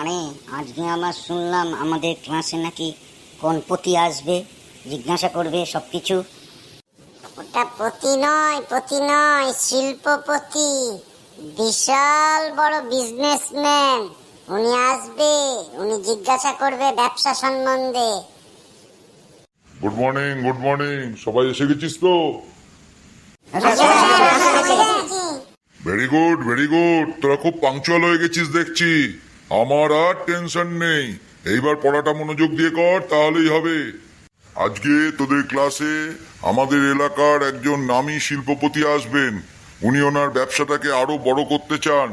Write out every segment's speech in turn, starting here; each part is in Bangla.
আরে আজকে আমার শুনলাম আমাদের ক্লাসে নাকি কোন পতি আসবে জিজ্ঞাসা করবে সব কিছু ওটা পতি নয় পতি নয় শিল্পপতি। বিশাল বড় বিজনেসম্যান উনি আসবে উনি জিজ্ঞাসা করবে ব্যবসা সম্বন্ধে। গুড মর্নিং গুড মর্নিং সবাই এসে গেছিস তো? ভেরি গুড ভেরি গুড তোরা খুব পাংচুয়াল হয়ে গেছিস দেখছি। আমার আর টেনশন নেই। এইবার পড়াটা মনোযোগ দিয়ে কর, তাহলেই হবে। আজকে তোদের ক্লাসে আমাদের এলাকার একজন নামী শিল্পপতি আসবেন। উনি ওনার ব্যবসাটাকে আরও বড় করতে চান।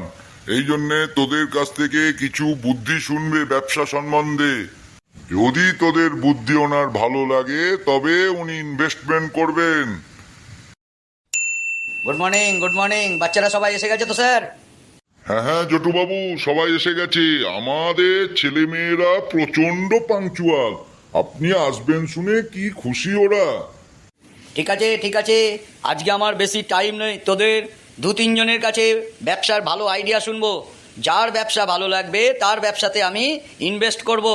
এই জন্যে তোদের কাছ থেকে কিছু বুদ্ধি শুনবে ব্যবসা সম্বন্ধে। যদি তোদের বুদ্ধি ওনার ভালো লাগে, তবে উনি ইনভেস্টমেন্ট করবেন। গুড মর্নিং গুড মর্নিং বাচ্চারা সবাই এসে গেছে তো স্যার হ্যাঁ হ্যাঁ জটুবাবু, সবাই এসে গেছে। আমাদের ছেলেমেয়েরা প্রচণ্ড পাংচুয়াল আপনি আসবেন শুনে কি খুশি ওরা। ঠিক আছে ঠিক আছে। আজকে আমার বেশি টাইম নেই। তোদের দু তিনজনের কাছে ব্যবসার ভালো আইডিয়া শুনব। যার ব্যবসা ভালো লাগবে, তার ব্যবসাতে আমি ইনভেস্ট করব।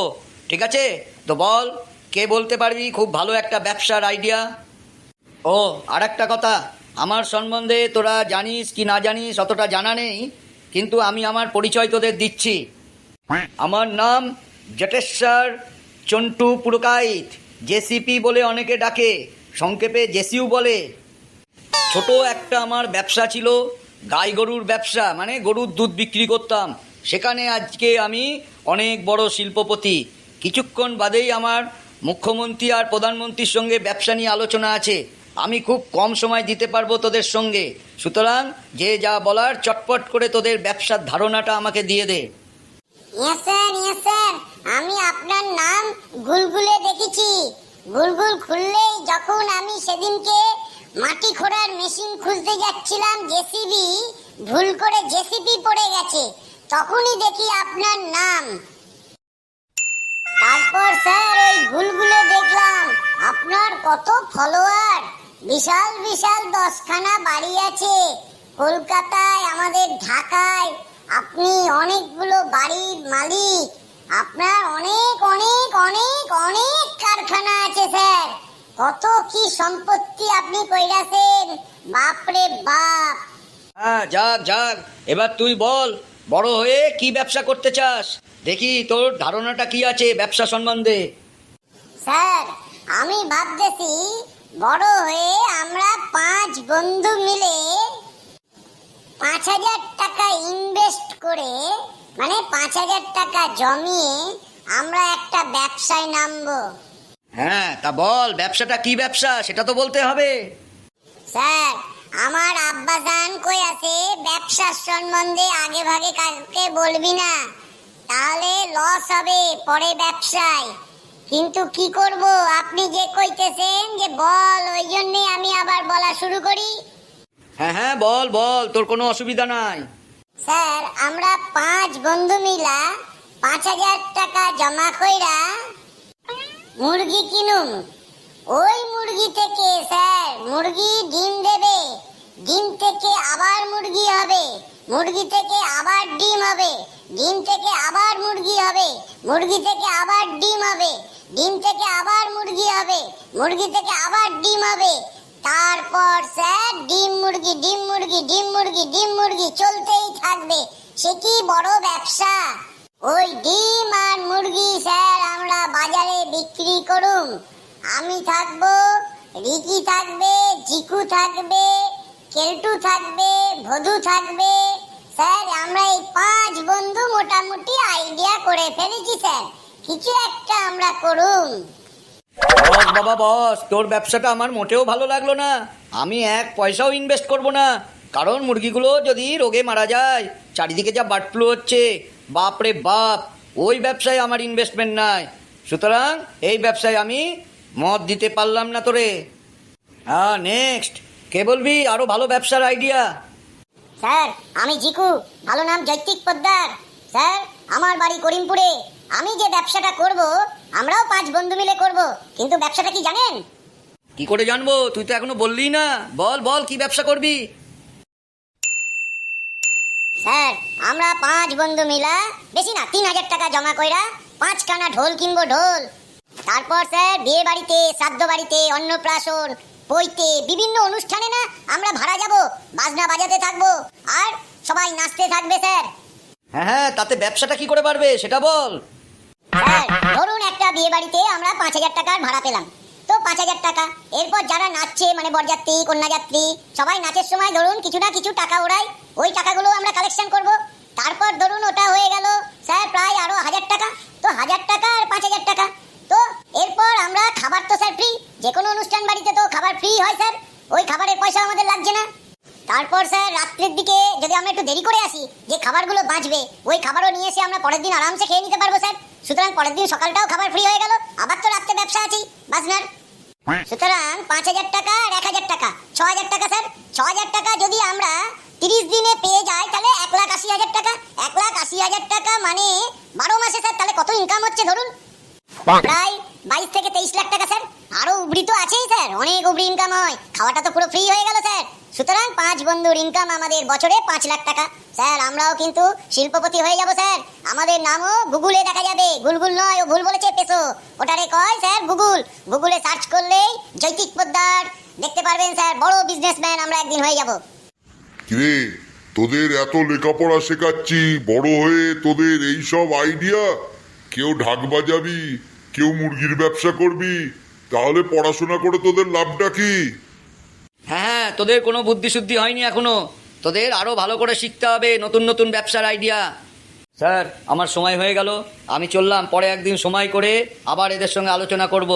ঠিক আছে? তো বল, কে বলতে পারবি? খুব ভালো একটা ব্যবসার আইডিয়া ও আর একটা কথা। আমার সম্বন্ধে তোরা জানিস কি না জানিস অতটা জানা নেই? কিন্তু আমি আমার পরিচয় তোদের দিচ্ছি। আমার নাম জটেশ্বর চন্টু পুরকাইত জেসিপি বলে অনেকে ডাকে সংক্ষেপে জেসিউ বলে। ছোট একটা আমার ব্যবসা ছিল গাই গরুর ব্যবসা মানে গরুর দুধ বিক্রি করতাম। সেখানে আজকে আমি অনেক বড় শিল্পপতি। কিছুক্ষণ বাদেই আমার মুখ্যমন্ত্রী আর প্রধানমন্ত্রীর সঙ্গে ব্যবসা নিয়ে আলোচনা আছে। আমি খুব কম সময় দিতে পারব তোদের সঙ্গে। সুতরাং যে যা বলার চটপট করে তোদের ব্যবসার ধারণাটা আমাকে দিয়ে দে। আমি আপনার নাম গুলগুলে দেখেছি। গুলগুল খুললেই যখন আমি সেদিনকে মাটি খোঁড়ার মেশিন খুঁজতে যাচ্ছিলাম, জেসিবি, ভুল করে জেসিবি পড়ে গেছে, তখনই দেখি আপনার নাম। তারপর স্যার ওই গুলগুলে দেখলাম, আপনার কত ফলোয়ার বিশাল বিশাল দশখানা বাড়ি আছে। কলকাতায় আমাদের ঢাকায়। আপনি অনেকগুলো বাড়ির মালিক। আপনার অনেক অনেক অনেক অনেক কারখানা আছে স্যার। কত কি সম্পত্তি আপনি কইরাছেন। বাপরে বাপ। হ্যাঁ যাক যাক। এবার তুই বল বড় হয়ে কি ব্যবসা করতে চাস? দেখি তোর ধারণাটা কি আছে ব্যবসা সম্বন্ধে। স্যার আমি ভাবতেছি বড় হয়ে আমরা পাঁচ বন্ধু মিলে পাঁচ হাজার টাকা ইনভেস্ট করে মানে পাঁচ হাজার টাকা জমিয়ে আমরা একটা ব্যবসায় নামবো। হ্যাঁ তা বল ব্যবসাটা কি ব্যবসা? সেটা তো বলতে হবে। স্যার আমার আব্বাজান কই আছে? ব্যবসার সম্বন্ধে আগে ভাগে কাউকে বলবি না। তাহলে লস হবে পরে ব্যবসায়। কিন্তু কি করব? আপনি যে কইতেছেন যে বল ওই জন্যে আমি আবার বলা শুরু করি। হ্যাঁ হ্যাঁ বল বল তোর কোনো অসুবিধা নাই। স্যার আমরা পাঁচ বন্ধু মিলা পাঁচ হাজার টাকা জমা কইরা মুরগি কিনুম। ওই মুরগি থেকে স্যার মুরগি ডিম দেবে। ডিম থেকে আবার মুরগি হবে। মুরগি থেকে আবার ডিম হবে। ডিম থেকে আবার মুরগি হবে। মুরগি থেকে আবার ডিম হবে। ডিম থেকে আবার মুরগি হবে, মুরগি থেকে আবার ডিম হবে। তারপর স্যার, ডিম মুরগি ডিম মুরগি ডিম মুরগি ডিম মুরগি চলতেই থাকবে। সে কি বড় ব্যবসা? ওই ডিম আর মুরগি স্যার আমরা বাজারে বিক্রি করুম। আমি থাকব, রিকি থাকবে, জিকু থাকবে, কেলটু থাকবে, ভদু থাকবে। স্যার, আমরা এই পাঁচ বন্ধু মোটামুটি আইডিয়া করে ফেলেছি, স্যার। কিছু একটা আমরা করুম বস বাবা বস তোর ব্যবসাটা আমার মোটেও ভালো লাগল না। আমি এক পয়সাও ইনভেস্ট করব না। কারণ মুরগিগুলো যদি রোগে মারা যায় চারিদিকে যা বার্ড ফ্লু হচ্ছে বাপ রে বাপ ওই ব্যবসায় আমার ইনভেস্টমেন্ট নাই। সুতরাং এই ব্যবসায় আমি মত দিতে পারলাম না তোরে। হ্যাঁ নেক্সট কে বলবি? আরও ভালো ব্যবসার আইডিয়া স্যার আমি জিকু। ভালো নাম জৈতিক পোদ্দার। স্যার আমার বাড়ি করিমপুরে। আমি যে ব্যবসাটা করব আমরাও পাঁচ বন্ধু মিলে করব। কিন্তু ব্যবসাটা কি জানেন? কি করে জানব? তুই তো এখনও বললি না। বল বল কি ব্যবসা করবি? স্যার আমরা পাঁচ বন্ধু মিলা বেশি না তিন হাজার টাকা জমা কইরা পাঁচ কানা ঢোল কিনবো ঢোল। তারপর স্যার বিয়ে বাড়িতে শ্রাদ্ধ বাড়িতে অন্নপ্রাশন পইতে বিভিন্ন অনুষ্ঠানে না আমরা ভাড়া যাব বাজনা বাজাতে থাকব আর সবাই নাচতে থাকবে স্যার। হ্যাঁ হ্যাঁ তাতে ব্যবসাটা কি করে পারবে সেটা বল। স্যার ধরুন একটা বিয়ে বাড়িতে আমরা পাঁচ হাজার টাকার ভাড়া পেলাম। তো পাঁচ হাজার টাকা। এরপর যারা নাচছে মানে বরযাত্রী, কন্যাযাত্রী, সবাই নাচের সময় ধরুন কিছু না কিছু টাকা ওড়াই ওই টাকাগুলো আমরা কালেকশন করব। তারপর ধরুন ওটা হয়ে গেল, স্যার, প্রায় আরও হাজার টাকা। তো হাজার টাকা আর পাঁচ হাজার টাকা। তো এরপর আমরা খাবার তো স্যার ফ্রি যে কোনো অনুষ্ঠান বাড়িতে তো খাবার ফ্রি হয় স্যার। ওই খাবারের পয়সা আমাদের লাগছে না। তারপর স্যার, রাত্রের দিকে যদি আমরা একটু দেরি করে আসি, যে খাবারগুলো বাঁচবে, ওই খাবারও নিয়ে এসে আমরা পরের দিন আরামসে খেয়ে নিতে পারব স্যার। সুতরাং পরের দিন সকালটাও খাবার ফ্রি হয়ে গেল। আবার তো রাত্রে ব্যবসা আছেই বাসনার সুতরাং পাঁচ হাজার টাকা আর এক হাজার টাকা। ছ হাজার টাকা স্যার ছ হাজার টাকা যদি আমরা তিরিশ দিনে পেয়ে যাই তাহলে এক লাখ আশি হাজার টাকা। এক লাখ আশি হাজার টাকা মানে বারো মাসে স্যার তাহলে কত ইনকাম হচ্ছে ধরুন? প্রায় বাইশ থেকে তেইশ লাখ টাকা স্যার আরও উবরি তো আছেই স্যার অনেক উবরি ইনকাম হয়। খাওয়াটা তো পুরো ফ্রি হয়ে গেল স্যার সুতরাং পাঁচ বন্ধুর ইনকাম আমাদের বছরে পাঁচ লাখ টাকা। স্যার, আমরাও কিন্তু শিল্পপতি হয়ে যাব, স্যার। আমাদের নামও গুগলে দেখা যাবে। গুলগুল নয়, ও ভুল বলেছে, পেশো। ওটারে কয়, স্যার? গুগল। গুগলে সার্চ করলেই জৈতিক পোদ্দার। দেখতে পারবেন, স্যার, বড় বিজনেসম্যান আমরা একদিন হয়ে যাব। কিরে, তোদের এত লেখাপড়া শেখাচ্ছি, বড় হয়ে তোদের এই সব আইডিয়া কেউ ঢাক বাজাবি, কেউ মুরগির ব্যবসা করবি, তাহলে পড়াশোনা করে তোদের লাভটা কি? তোদের কোনো বুদ্ধি শুদ্ধি হয়নি এখনও? তোদের আরও ভালো করে শিখতে হবে, নতুন নতুন ব্যবসার আইডিয়া স্যার, আমার সময় হয়ে গেল। আমি চললাম, পরে একদিন সময় করে আবার এদের সঙ্গে আলোচনা করব।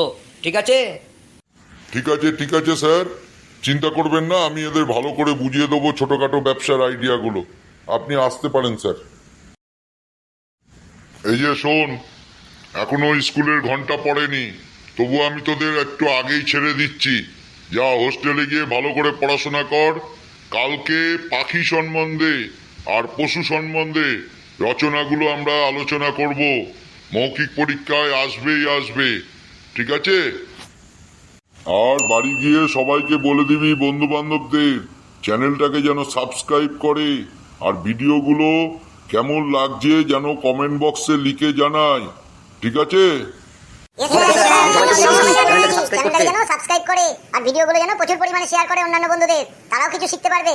ঠিক আছে? ঠিক আছে ঠিক আছে, স্যার। চিন্তা করবেন না, আমি এদের ভালো করে বুঝিয়ে দেবো ছোটখাটো ব্যবসার আইডিয়াগুলো আপনি আসতে পারেন, স্যার। এই যে শোন, এখনও স্কুলের ঘণ্টা পড়েনি। তবু আমি তোদের একটু আগেই ছেড়ে দিচ্ছি। যা হোস্টেলে গিয়ে ভালো করে পড়াশোনা কর। কালকে পাখি সম্বন্ধে আর পশু সম্বন্ধে রচনাগুলো আমরা আলোচনা করব। মৌখিক পরীক্ষায় আসবেই আসবে। ঠিক আছে? আর বাড়ি গিয়ে সবাইকে বলে দিবি বন্ধু বান্ধবদের চ্যানেলটাকে যেন সাবস্ক্রাইব করে। আর ভিডিওগুলো কেমন লাগছে যেন কমেন্ট বক্সে লিখে জানায় ঠিক আছে? সাবস্ক্রাইব করে আর ভিডিওগুলো যেন প্রচুর পরিমাণে শেয়ার করে অন্যান্য বন্ধুদের তারাও কিছু শিখতে পারবে